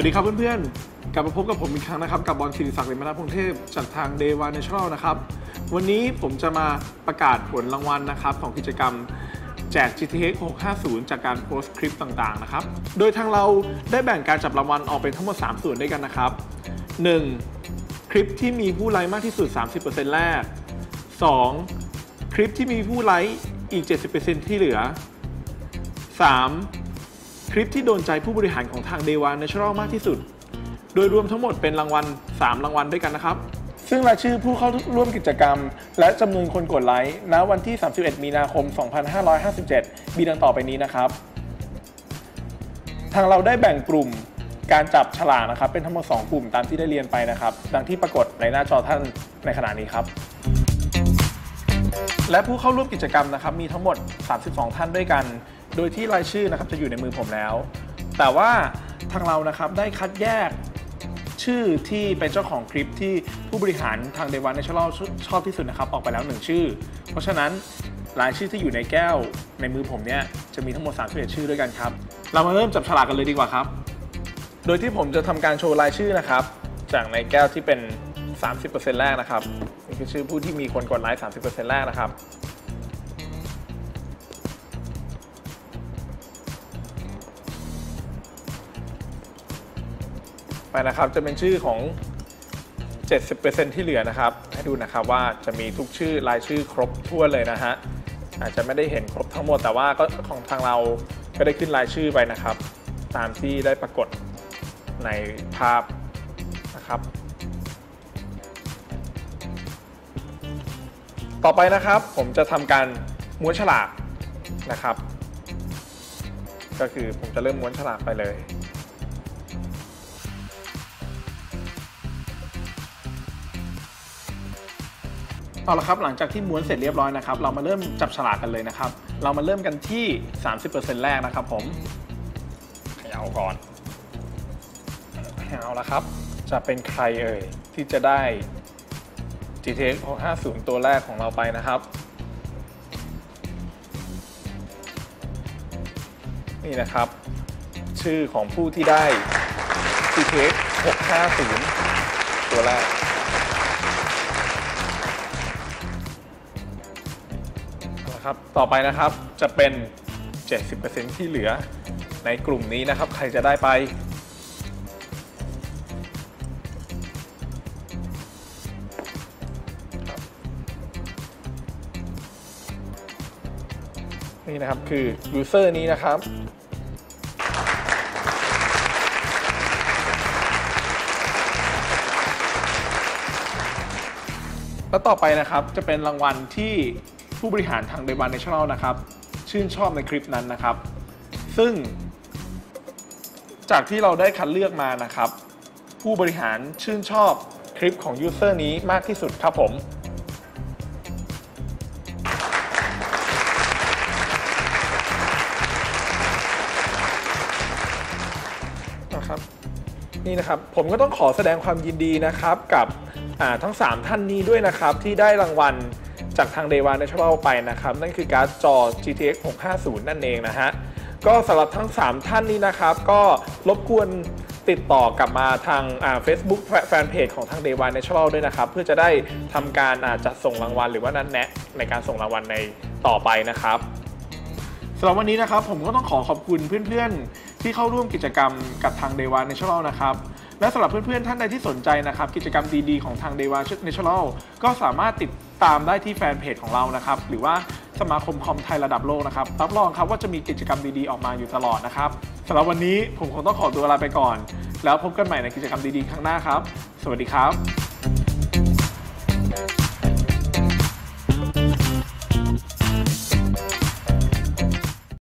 วัสดีครับเพื่อนๆ กลับมาพบกับผมอีกครั้งนะครับ กับบอลศิริศักดิ์เรมนาพงเทพจากทาง Day One Natural นะครับ วันนี้ผมจะมาประกาศผลรางวัลนะครับ ของกิจกรรมแจก GTX 650 จากการโพสต์คลิปต่างๆ นะครับ โดยทางเราได้แบ่งการจับรางวัลออกเป็นทั้งหมด 3 ส่วนด้วยกันนะครับ 1. คลิปที่มีผู้ไลค์มากที่สุด 30%แรก 2. คลิปที่มีผู้ไลค์อีก 70%ที่เหลือ 3. คลิปที่โดนใจผู้บริหารของทาง Day One Natural มากที่สุด โดยรวมทั้งหมดเป็นรางวัล 3 รางวัลด้วยกันนะครับ ซึ่งรายชื่อผู้เข้าร่วมกิจกรรม และจำนวนคนกดไลค์ณวันที่ 31 มีนาคม 2557 มีดังต่อไปนี้นะครับ ทางเราได้แบ่งกลุ่มการจับฉลากนะครับ เป็นทั้งหมด 2 กลุ่มตามที่ได้เรียนไปนะครับ ดังที่ปรากฏในหน้าจอท่านในขณะนี้ครับ และผู้เข้าร่วมกิจกรรมนะครับ มีทั้งหมด 32 ท่านด้วยกัน โดยที่รายชื่อนะครับจะอยู่ในมือผมแล้ว แต่ว่าทางเรานะครับได้คัดแยกชื่อที่เป็นเจ้าของคลิปที่ผู้บริหารทางเดวันเนชั่นแนลชอบที่สุดนะครับ ออกไปแล้ว 1 ชื่อ เพราะฉะนั้นรายชื่อที่อยู่ในแก้วในมือผมเนี่ยจะมีทั้งหมด31ชื่อด้วยกันครับ เรามาเริ่มจับฉลากกันเลยดีกว่าครับ โดยที่ผมจะทำการโชว์รายชื่อนะครับ จากในแก้วที่เป็น 30%แรกนะครับนี่คือชื่อผู้ที่มีคนกดไลค์30%แรกนะครับ ไปนะครับ จะเป็นชื่อของ 70%ที่เหลือนะครับ ให้ดูนะครับว่าจะมีทุกชื่อรายชื่อครบทั่วเลยนะฮะ อาจจะไม่ได้เห็นครบทั้งหมดแต่ว่าก็ของทางเราก็ได้ขึ้นรายชื่อไปนะครับ ตามที่ได้ปรากฏในภาพนะครับ ต่อไปนะครับผมจะทำการม้วนฉลากนะครับ ก็คือผมจะเริ่มม้วนฉลากไปเลย เอาละครับหลังจากที่ม้วนเสร็จเรียบร้อยนะครับเรามาเริ่มจับฉลากกันเลยนะครับ เรามาเริ่มกันที่ 30%แรกนะครับผมเขย่าก่อนเอาละครับ จะเป็นใครเอ่ยที่จะได้ GTX 650 ตัวแรกของเราไปนะครับ นี่นะครับ ชื่อของผู้ที่ได้ GTX 650 ตัวแรก นะครับ ต่อไปนะครับจะเป็น 70%ที่เหลือในกลุ่มนี้นะครับ ใครจะได้ไป นี่นะครับคือ user นี้นะครับแล้วต่อไปนะครับจะเป็นรางวัลที่ ผู้บริหารทาง d ดวันเนชั่นแนลนะครับ ชื่นชอบในคลิปนั้นนะครับ ซึ่ง จากที่เราได้คัดเลือกมานะครับ ผู้บริหารชื่นชอบคลิปของยูเซอร์นี้มากที่สุดครับผมนะครับนี่นะครับผมก็ต้องขอแสดงความยินดีนะครับกับทั้ง 3 ท่านนี้ด้วยนะครับที่ได้รางวัล จากทาง Day One Natural ไปนะครับ นั่นคือการ์ดจอ GTX 650 นั่นเองนะฮะ ก็สำหรับทั้ง 3 ท่านนี้นะครับ ก็รบกวนติดต่อกลับมาทางเฟซบุ๊กแฟนเพจของทาง Day One Natural ด้วยนะครับ เพื่อจะได้ทำการจัดส่งรางวัลหรือว่านัดแนะในการส่งรางวัลในต่อไปนะครับสำหรับวันนี้นะครับผมก็ต้องขอขอบคุณเพื่อนๆ ที่เข้าร่วมกิจกรรมกับทาง Day One Natural นะครับ และสำหรับเพื่อนๆ ท่านใดที่สนใจนะครับ กิจกรรมดีๆ ของทาง Day One Natural ก็สามารถติด ตามได้ที่แฟนเพจของเรานะครับ หรือว่าสมาคมคอมไทยระดับโลกนะครับ รับรองครับว่าจะมีกิจกรรมดีๆ ออกมาอยู่ตลอดนะครับสำหรับวันนี้ผมคงต้องขอตัวลาไปก่อน แล้วพบกันใหม่ในกิจกรรมดีๆ ครั้งหน้าครับ สวัสดีครับ